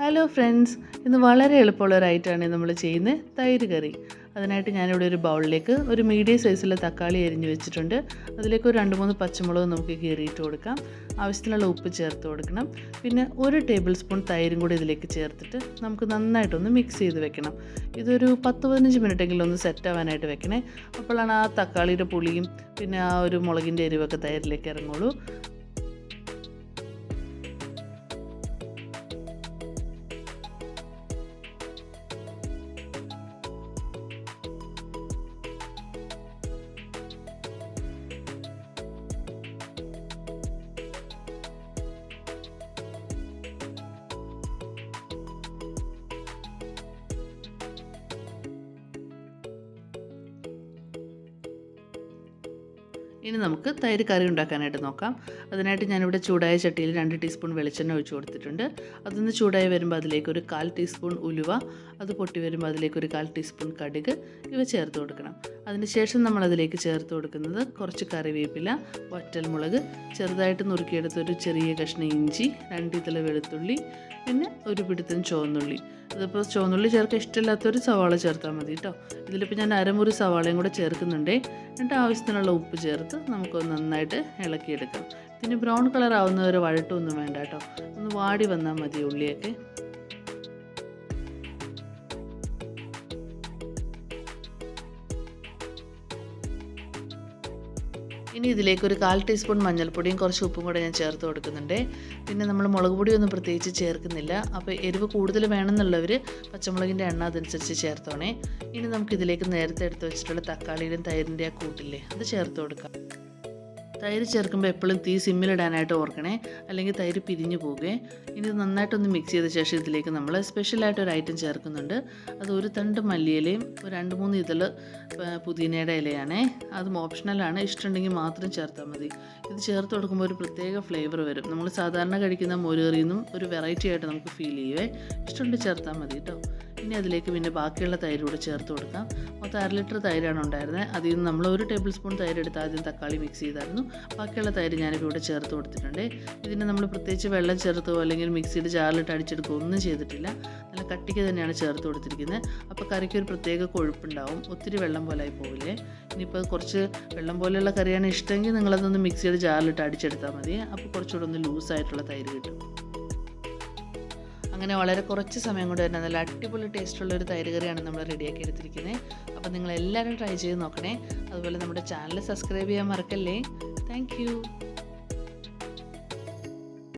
Hello friends ഇന്ന് വളരെ എളുപ്പമുള്ള ഒരു ഐറ്റമാണ് നമ്മൾ ചെയ്യുന്നത് തൈര് കറി. അതിനായിട്ട് ഞാനിവിടെ ഒരു ബൗളിലേക്ക് ഒരു മീഡിയം സൈസിലെ തക്കാളി അരിഞ്ഞു വെച്ചിട്ടുണ്ട്. അതിലേക്ക് ഒരു രണ്ട് മൂന്ന് പച്ചമുളക് നമുക്ക് കീറിയിട്ട് കൊടുക്കാം. ആവശ്യത്തിനുള്ള ഉപ്പ് ചേർത്ത് കൊടുക്കണം. പിന്നെ ഒരു ടേബിൾ സ്പൂൺ തൈരും കൂടി ഇതിലേക്ക് ചേർത്തിട്ട് നമുക്ക് നന്നായിട്ടൊന്ന് മിക്സ് ചെയ്ത് വെക്കണം. ഇതൊരു പത്ത് പതിനഞ്ച് മിനിറ്റെങ്കിലും ഒന്ന് സെറ്റ് ആവാനായിട്ട് വെക്കണേ. അപ്പോഴാണ് ആ തക്കാളിയുടെ പുളിയും പിന്നെ ആ ഒരു മുളകിന്റെ എരിവൊക്കെ തൈരിലേക്ക് ഇറങ്ങുള്ളൂ. ഇനി നമുക്ക് തൈര് കറി ഉണ്ടാക്കാനായിട്ട് നോക്കാം. അതിനായിട്ട് ഞാനിവിടെ ചൂടായ ചട്ടിയിൽ രണ്ട് ടീസ്പൂൺ വെളിച്ചെണ്ണ ഒഴിച്ചു കൊടുത്തിട്ടുണ്ട്. അതൊന്ന് ചൂടായി വരുമ്പോൾ അതിലേക്ക് ഒരു കാൽ ടീസ്പൂൺ ഉലുവ അത് പൊട്ടി വരുമ്പോൾ അതിലേക്ക് ഒരു കാൽ ടീസ്പൂൺ കടുക് ഇവ ചേർത്ത് കൊടുക്കണം. അതിനുശേഷം നമ്മൾ അതിലേക്ക് ചേർത്ത് കൊടുക്കുന്നത് കുറച്ച് കറിവേപ്പില വറ്റൽമുളക് ചെറുതായിട്ട് നുറുക്കിയെടുത്ത ഒരു ചെറിയ കഷ്ണം ഇഞ്ചി രണ്ട് ഇതള വെളുത്തുള്ളി പിന്നെ ഒരു പിടുത്തം ചുവന്നുള്ളി. അതിപ്പോൾ ചുവന്നുള്ളി ചേർക്കാൻ ഇഷ്ടമില്ലാത്തൊരു സവാള ചേർത്താൽ മതി കേട്ടോ ഇതിലിപ്പോൾ ഞാൻ അരമുറി സവാളയും കൂടെ ചേർക്കുന്നുണ്ട്. എന്നിട്ട് ആവശ്യത്തിനുള്ള ഉപ്പ് ചേർത്ത് നമുക്ക് നന്നായിട്ട് ഇളക്കിയെടുക്കാം. പിന്നെ ബ്രൗൺ കളർ ആവുന്നവരെ വഴട്ടൊന്നും വേണ്ട കേട്ടോ ഒന്ന് വാടി വന്നാൽ മതി ഉള്ളിയൊക്കെ. ഇനി ഇതിലേക്ക് ഒരു കാൽ ടീസ്പൂൺ മഞ്ഞൾപ്പൊടിയും കുറച്ച് ഉപ്പും കൂടെ ഞാൻ ചേർത്ത് കൊടുക്കുന്നുണ്ട്. പിന്നെ നമ്മൾ മുളക് പൊടിയൊന്നും പ്രത്യേകിച്ച് ചേർക്കുന്നില്ല. അപ്പോൾ എരിവ് കൂടുതൽ വേണമെന്നുള്ളവർ പച്ചമുളകിന്റെ എണ്ണ അതനുസരിച്ച് ചേർത്തോണേ. ഇനി നമുക്ക് ഇതിലേക്ക് നേരത്തെ എടുത്ത് വെച്ചിട്ടുള്ള തക്കാളിയുടെയും തൈരിന്റെ ആ കൂട്ടില്ലേ അത് ചേർത്ത് കൊടുക്കാം. തൈര് ചേർക്കുമ്പോൾ എപ്പോഴും തീ സിമ്മിലിടാനായിട്ട് ഓർക്കണേ. അല്ലെങ്കിൽ തൈര് പിരിഞ്ഞു പോകുകയെ ഇനി നന്നായിട്ടൊന്ന് മിക്സ് ചെയ്ത ശേഷം ഇതിലേക്ക് നമ്മൾ സ്പെഷ്യലായിട്ട് ഒരു ഐറ്റം ചേർക്കുന്നുണ്ട്. അത് ഒരു തണ്ട് മല്ലിയിലയും ഒരു രണ്ട് മൂന്ന് ഇതൾ പുതിനയുടെ ഇലയാണേ. അതും ഓപ്ഷണലാണ് ഇഷ്ടമുണ്ടെങ്കിൽ മാത്രം ചേർത്താൽ മതി. ഇത് ചേർത്ത് കൊടുക്കുമ്പോൾ ഒരു പ്രത്യേക ഫ്ലേവർ വരും. നമ്മൾ സാധാരണ കഴിക്കുന്ന മോരുകറിയിൽ നിന്നും ഒരു വെറൈറ്റി ആയിട്ട് നമുക്ക് ഫീൽ ചെയ്യുവേ. ഇഷ്ടമുണ്ട് ചേർത്താൽ മതി കേട്ടോ ഇനി അതിലേക്ക് പിന്നെ ബാക്കിയുള്ള തൈര് കൂടെ ചേർത്ത് കൊടുക്കാം. മൊത്തം അര ലിറ്റർ തൈരാണ് ഉണ്ടായിരുന്നത് അതിൽ നിന്ന് നമ്മൾ ഒരു ടേബിൾ സ്പൂൺ തൈര് എടുത്ത് ആദ്യം തക്കാളി മിക്സ് ചെയ്തായിരുന്നു. ബാക്കിയുള്ള തൈര് ഞാനിപ്പോൾ ഇവിടെ ചേർത്ത് കൊടുത്തിട്ടുണ്ട്. ഇതിന് നമ്മൾ പ്രത്യേകിച്ച് വെള്ളം ചേർത്തോ അല്ലെങ്കിൽ മിക്സിയുടെ ജാറിലിട്ട് അടിച്ചെടുക്കുകയോ ഒന്നും ചെയ്തിട്ടില്ല. നല്ല കട്ടിക്ക് തന്നെയാണ് ചേർത്ത് കൊടുത്തിരിക്കുന്നത്. അപ്പോൾ കറിക്ക് ഒരു പ്രത്യേക കൊഴുപ്പുണ്ടാവും. ഒത്തിരി വെള്ളം പോലെ ആയി പോവില്ലേ? ഇനിയിപ്പോൾ കുറച്ച് വെള്ളം പോലെയുള്ള കറിയാണ് ഇഷ്ടമെങ്കിൽ നിങ്ങളതൊന്ന് മിക്സിയുടെ ജാറിലിട്ട് അടിച്ചെടുത്താൽ മതി. അപ്പോൾ കുറച്ചുകൂടെ ഒന്ന് ലൂസായിട്ടുള്ള തൈര് കിട്ടും. അങ്ങനെ വളരെ കുറച്ച് സമയം കൊണ്ട് തന്നെ നല്ല അടിപൊളി ടേസ്റ്റുള്ള ഒരു തൈര് കറിയാണ് നമ്മൾ റെഡിയാക്കി എടുത്തിരിക്കുന്നത് അപ്പോൾ നിങ്ങൾ എല്ലാവരും ട്രൈ ചെയ്ത് നോക്കണേ. അതുപോലെ നമ്മുടെ ചാനൽ സബ്സ്ക്രൈബ് ചെയ്യാൻ മറക്കല്ലേ. താങ്ക്